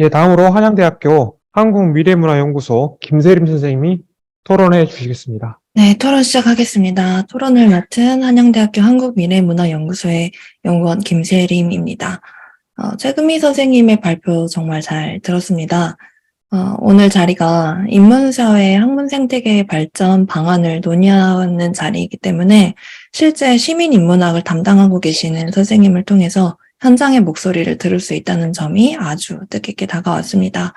예, 다음으로 한양대학교 한국미래문화연구소 김세림 선생님이 토론해 주시겠습니다. 네, 토론 시작하겠습니다. 토론을 맡은 한양대학교 한국미래문화연구소의 연구원 김세림입니다. 어, 최금희 선생님의 발표 정말 잘 들었습니다. 어, 오늘 자리가 인문사회 학문 생태계 발전 방안을 논의하는 자리이기 때문에 실제 시민 인문학을 담당하고 계시는 선생님을 통해서 현장의 목소리를 들을 수 있다는 점이 아주 뜻깊게 다가왔습니다.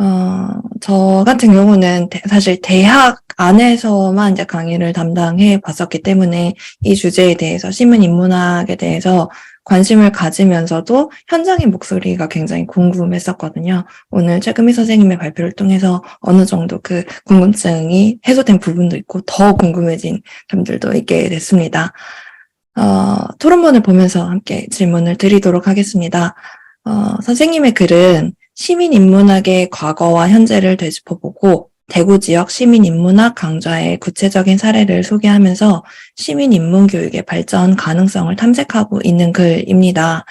어, 저 같은 경우는 대- 사실 대학 안에서만 이제 강의를 담당해 봤었기 때문에 이 주제에 대해서 시민 인문학에 대해서 관심을 가지면서도 현장의 목소리가 굉장히 궁금했었거든요. 오늘 최금희 선생님의 발표를 통해서 어느 정도 그 궁금증이 해소된 부분도 있고 더 궁금해진 점들도 있게 됐습니다. 어, 토론문을 보면서 함께 질문을 드리도록 하겠습니다. 어, 선생님의 글은 시민 인문학의 과거와 현재를 되짚어보고 대구 지역 시민 인문학 강좌의 구체적인 사례를 소개하면서 시민 인문 교육의 발전 가능성을 탐색하고 있는 글입니다.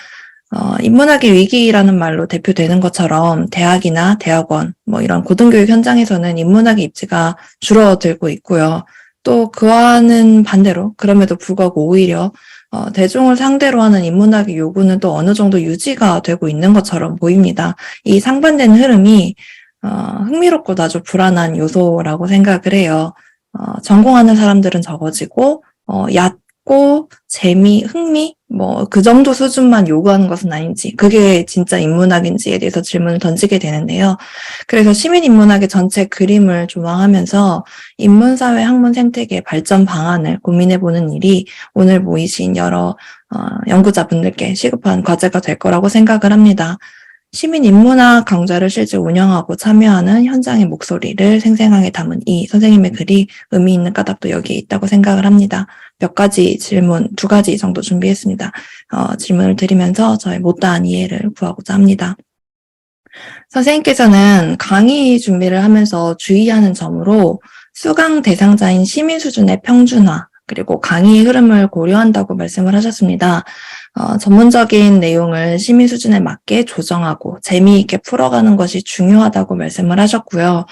어, 인문학의 위기라는 말로 대표되는 것처럼 대학이나 대학원, 뭐 이런 고등교육 현장에서는 인문학의 입지가 줄어들고 있고요. 또 그와는 반대로 그럼에도 불구하고 오히려 어, 대중을 상대로 하는 인문학의 요구는 또 어느 정도 유지가 되고 있는 것처럼 보입니다. 이 상반된 흐름이 어, 흥미롭고도 아주 불안한 요소라고 생각을 해요. 어, 전공하는 사람들은 적어지고 어, 얕 고 재미, 흥미 뭐 그 정도 수준만 요구하는 것은 아닌지 그게 진짜 인문학인지에 대해서 질문을 던지게 되는데요. 그래서 시민 인문학의 전체 그림을 조망하면서 인문사회 학문 생태계 발전 방안을 고민해 보는 일이 오늘 모이신 여러 어, 연구자분들께 시급한 과제가 될 거라고 생각을 합니다. 시민 인문학 강좌를 실제 운영하고 참여하는 현장의 목소리를 생생하게 담은 이 선생님의 글이 의미 있는 까닭도 여기에 있다고 생각을 합니다. 몇 가지 질문, 두 가지 정도 준비했습니다. 어, 질문을 드리면서 저의 못다한 이해를 구하고자 합니다. 선생님께서는 강의 준비를 하면서 주의하는 점으로 수강 대상자인 시민 수준의 평준화, 그리고 강의 흐름을 고려한다고 말씀을 하셨습니다. 어, 전문적인 내용을 시민 수준에 맞게 조정하고 재미있게 풀어가는 것이 중요하다고 말씀을 하셨고요.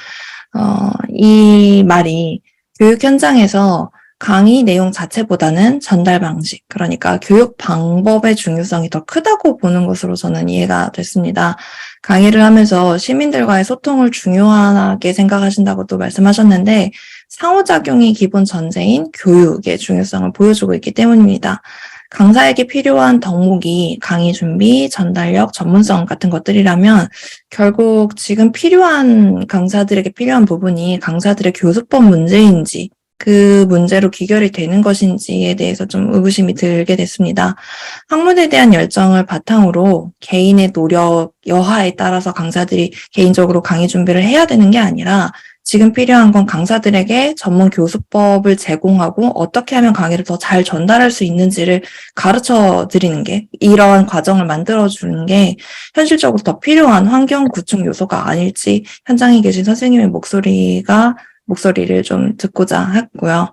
어, 이 말이 교육 현장에서 강의 내용 자체보다는 전달 방식, 그러니까 교육 방법의 중요성이 더 크다고 보는 것으로 저는 이해가 됐습니다. 강의를 하면서 시민들과의 소통을 중요하게 생각하신다고도 말씀하셨는데, 상호작용이 기본 전제인 교육의 중요성을 보여주고 있기 때문입니다. 강사에게 필요한 덕목이 강의 준비, 전달력, 전문성 같은 것들이라면 결국 지금 필요한 강사들에게 필요한 부분이 강사들의 교수법 문제인지 그 문제로 귀결이 되는 것인지에 대해서 좀 의구심이 들게 됐습니다. 학문에 대한 열정을 바탕으로 개인의 노력, 여하에 따라서 강사들이 개인적으로 강의 준비를 해야 되는 게 아니라 지금 필요한 건 강사들에게 전문 교수법을 제공하고 어떻게 하면 강의를 더 잘 전달할 수 있는지를 가르쳐 드리는 게 이러한 과정을 만들어 주는 게 현실적으로 더 필요한 환경 구축 요소가 아닐지 현장에 계신 선생님의 목소리가 목소리를 좀 듣고자 했고요.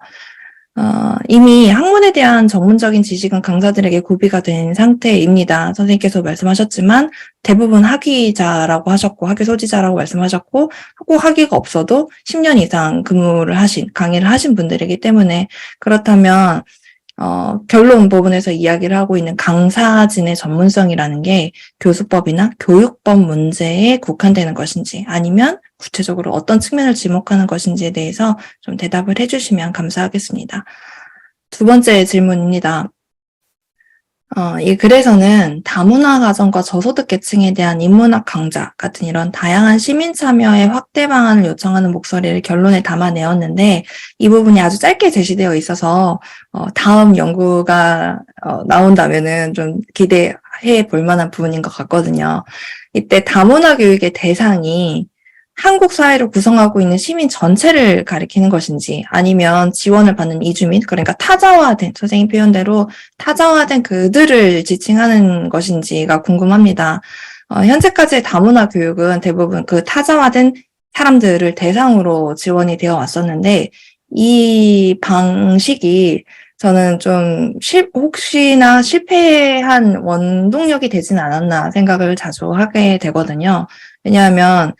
어, 이미 학문에 대한 전문적인 지식은 강사들에게 구비가 된 상태입니다. 선생님께서 말씀하셨지만 대부분 학위자라고 하셨고 학위 소지자라고 말씀하셨고 꼭 학위가 없어도 10년 이상 근무를 하신 강의를 하신 분들이기 때문에 그렇다면 어, 결론 부분에서 이야기를 하고 있는 강사진의 전문성이라는 게 교수법이나 교육법 문제에 국한되는 것인지 아니면 구체적으로 어떤 측면을 지목하는 것인지에 대해서 좀 대답을 해주시면 감사하겠습니다. 두 번째 질문입니다. 어, 이 글에서는 다문화 가정과 저소득 계층에 대한 인문학 강좌 같은 이런 다양한 시민 참여의 확대 방안을 요청하는 목소리를 결론에 담아내었는데 이 부분이 아주 짧게 제시되어 있어서 어, 다음 연구가 어, 나온다면은 좀 기대해 볼 만한 부분인 것 같거든요. 이때 다문화 교육의 대상이 한국 사회를 구성하고 있는 시민 전체를 가리키는 것인지 아니면 지원을 받는 이주민, 그러니까 타자화된, 선생님 표현대로 타자화된 그들을 지칭하는 것인지가 궁금합니다. 어, 현재까지의 다문화 교육은 대부분 그 타자화된 사람들을 대상으로 지원이 되어 왔었는데 이 방식이 저는 좀 실, 혹시나 실패한 원동력이 되진 않았나 생각을 자주 하게 되거든요. 왜냐하면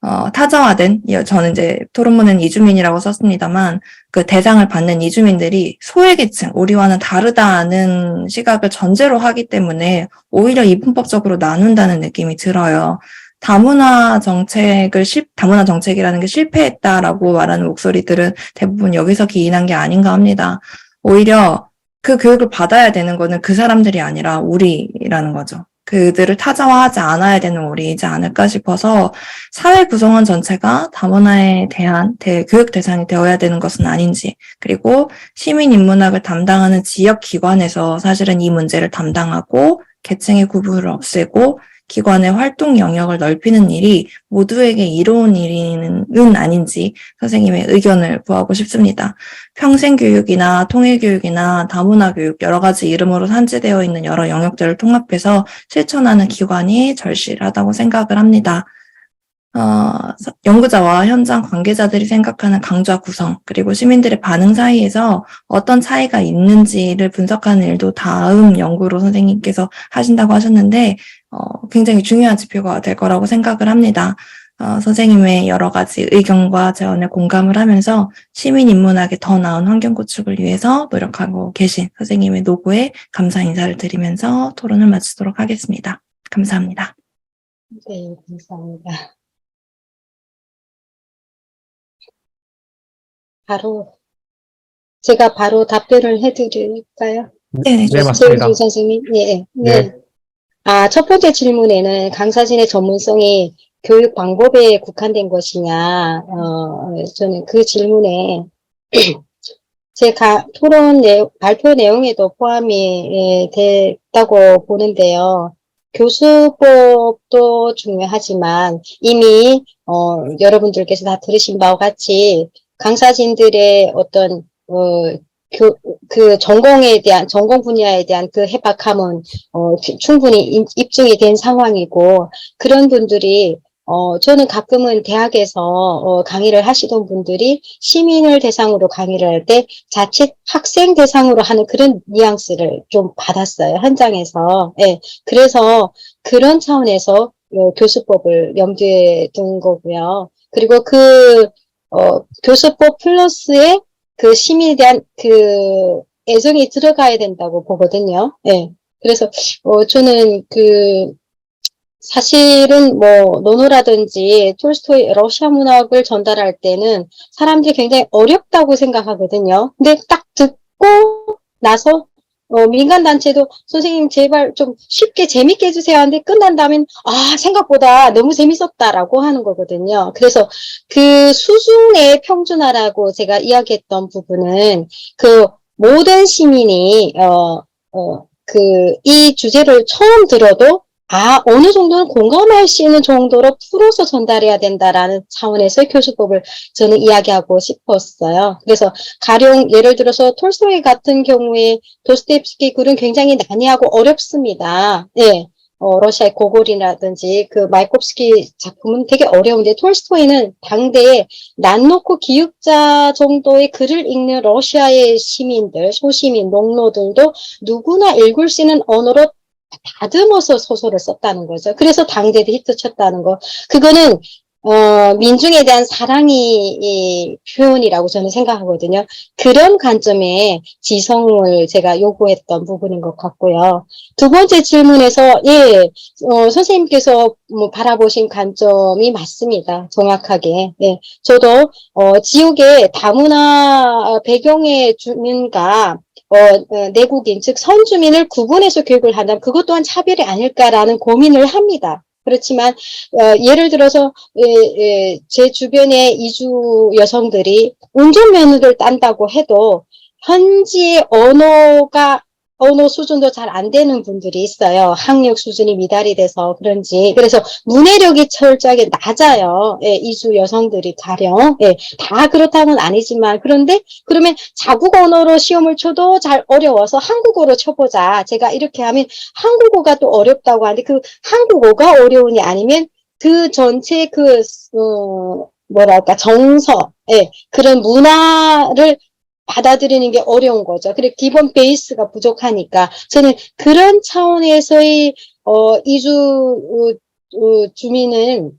어, 타자화된, 이- 저는 이제 토론문은 이주민이라고 썼습니다만, 그 대상을 받는 이주민들이 소외계층, 우리와는 다르다는 시각을 전제로 하기 때문에 오히려 이분법적으로 나눈다는 느낌이 들어요. 다문화 정책을 실, 다문화 정책이라는 게 실패했다라고 말하는 목소리들은 대부분 여기서 기인한 게 아닌가 합니다. 오히려 그 교육을 받아야 되는 거는 그 사람들이 아니라 우리라는 거죠. 그들을 타자화하지 않아야 되는 우리이지 않을까 싶어서 사회 구성원 전체가 다문화에 대한 대, 교육 대상이 되어야 되는 것은 아닌지, 그리고 시민 인문학을 담당하는 지역 기관에서 사실은 이 문제를 담당하고 계층의 구분을 없애고 기관의 활동 영역을 넓히는 일이 모두에게 이로운 일은 아닌지 선생님의 의견을 구하고 싶습니다. 평생교육이나 통일교육이나 다문화교육 여러 가지 이름으로 산지되어 있는 여러 영역들을 통합해서 실천하는 기관이 절실하다고 생각을 합니다. 어, 서- 연구자와 현장 관계자들이 생각하는 강좌 구성, 그리고 시민들의 반응 사이에서 어떤 차이가 있는지를 분석하는 일도 다음 연구로 선생님께서 하신다고 하셨는데, 어, 굉장히 중요한 지표가 될 거라고 생각을 합니다. 어, 선생님의 여러 가지 의견과 제언에 공감을 하면서 시민 인문학의 더 나은 환경 구축을 위해서 노력하고 계신 선생님의 노고에 감사 인사를 드리면서 토론을 마치도록 하겠습니다. 감사합니다. 네, 감사합니다. 바로, 제가 바로 답변을 해드릴까요? 네, 네, 맞습니다. 조은주 선생님, 예, 네. 네. 아, 첫 번째 질문에는 강사진의 전문성이 교육 방법에 국한된 것이냐, 어, 저는 그 질문에 제가 토론 내, 발표 내용에도 포함이 예, 됐다고 보는데요. 교수법도 중요하지만 이미 어, 여러분들께서 다 들으신 바와 같이 강사진들의 어떤 어, 교, 그 전공에 대한 전공 분야에 대한 그 해박함은 어, 충분히 인- 입증이 된 상황이고 그런 분들이 어, 저는 가끔은 대학에서 어, 강의를 하시던 분들이 시민을 대상으로 강의를 할 때 자칫 학생 대상으로 하는 그런 뉘앙스를 좀 받았어요 현장에서. 예, 그래서 그런 차원에서 어, 교수법을 염두에 둔 거고요. 그리고 그 어, 교수법 플러스에 그 시민에 대한 그 애정이 들어가야 된다고 보거든요. 예. 그래서 어 저는 그 사실은 뭐 노노라든지 톨스토이 러시아 문학을 전달할 때는 사람들이 굉장히 어렵다고 생각하거든요. 근데 딱 듣고 나서 어, 민간 단체도 선생님 제발 좀 쉽게 재밌게 해주세요 하는데 끝난 다음엔 아 생각보다 너무 재밌었다라고 하는 거거든요. 그래서 그 수준의 평준화라고 제가 이야기했던 부분은 그 모든 시민이 어, 어어그 이 주제를 처음 들어도 아 어느 정도는 공감할 수 있는 정도로 풀어서 전달해야 된다라는 차원에서 교수법을 저는 이야기하고 싶었어요. 그래서 가령 예를 들어서 톨스토이 같은 경우에 도스토옙스키 글은 굉장히 난해하고 어렵습니다. 예. 어, 러시아의 고골이라든지 그 마이콥스키 작품은 되게 어려운데 톨스토이는 당대에 난놓고 기육자 정도의 글을 읽는 러시아의 시민들, 소시민, 농노들도 누구나 읽을 수 있는 언어로 다듬어서 소설을 썼다는 거죠. 그래서 당대도 히트쳤다는 거. 그거는 어, 민중에 대한 사랑이 이 표현이라고 저는 생각하거든요. 그런 관점에 지성을 제가 요구했던 부분인 것 같고요. 두 번째 질문에서, 예, 어, 선생님께서 뭐 바라보신 관점이 맞습니다. 정확하게. 예, 저도, 어, 지역의 다문화 배경의 주민과 어, 어, 내국인, 즉 선주민을 구분해서 교육을 한다면 그것 또한 차별이 아닐까라는 고민을 합니다. 그렇지만 어, 예를 들어서 에, 에, 제 주변의 이주 여성들이 운전면허를 딴다고 해도 현지의 언어가 언어 수준도 잘 안 되는 분들이 있어요. 학력 수준이 미달이 돼서 그런지. 그래서 문해력이 철저하게 낮아요. 예, 이주 여성들이 가령. 예, 다 그렇다는 아니지만. 그런데 그러면 자국 언어로 시험을 쳐도 잘 어려워서 한국어로 쳐보자. 제가 이렇게 하면 한국어가 또 어렵다고 하는데 그 한국어가 어려우니 아니면 그 전체 그, 어, 뭐랄까, 정서, 예, 그런 문화를 받아들이는 게 어려운 거죠. 그리고 기본 베이스가 부족하니까 저는 그런 차원에서의 어, 이주 어, 어, 주민은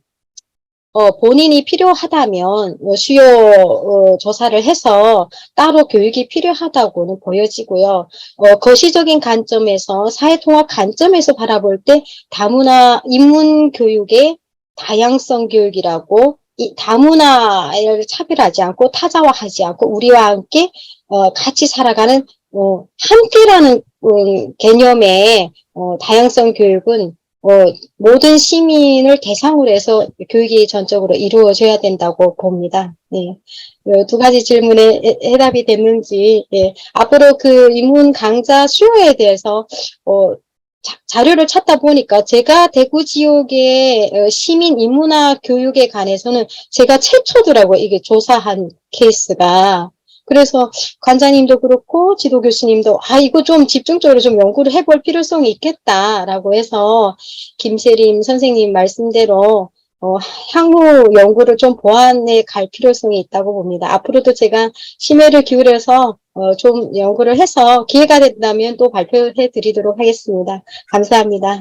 어, 본인이 필요하다면 어, 수요 어, 조사를 해서 따로 교육이 필요하다고는 보여지고요. 어, 거시적인 관점에서 사회통합 관점에서 바라볼 때 다문화 인문 교육의 다양성 교육이라고 이 다문화를 차별하지 않고 타자화하지 않고 우리와 함께 어, 같이 살아가는 어, 함께라는 음, 개념의 어, 다양성 교육은 어, 모든 시민을 대상으로 해서 교육이 전적으로 이루어져야 된다고 봅니다. 네. 어, 두 가지 질문에 해- 해답이 됐는지, 예. 앞으로 그 인문 강좌 수요에 대해서, 어, 자, 자료를 찾다 보니까 제가 대구 지역의 어, 시민 인문학 교육에 관해서는 제가 최초더라고요. 이게 조사한 케이스가. 그래서 관장님도 그렇고 지도 교수님도 아 이거 좀 집중적으로 좀 연구를 해볼 필요성이 있겠다라고 해서 김세림 선생님 말씀대로 어, 향후 연구를 좀 보완해 갈 필요성이 있다고 봅니다. 앞으로도 제가 심혈을 기울여서 어, 좀 연구를 해서 기회가 된다면 또 발표해 드리도록 하겠습니다. 감사합니다.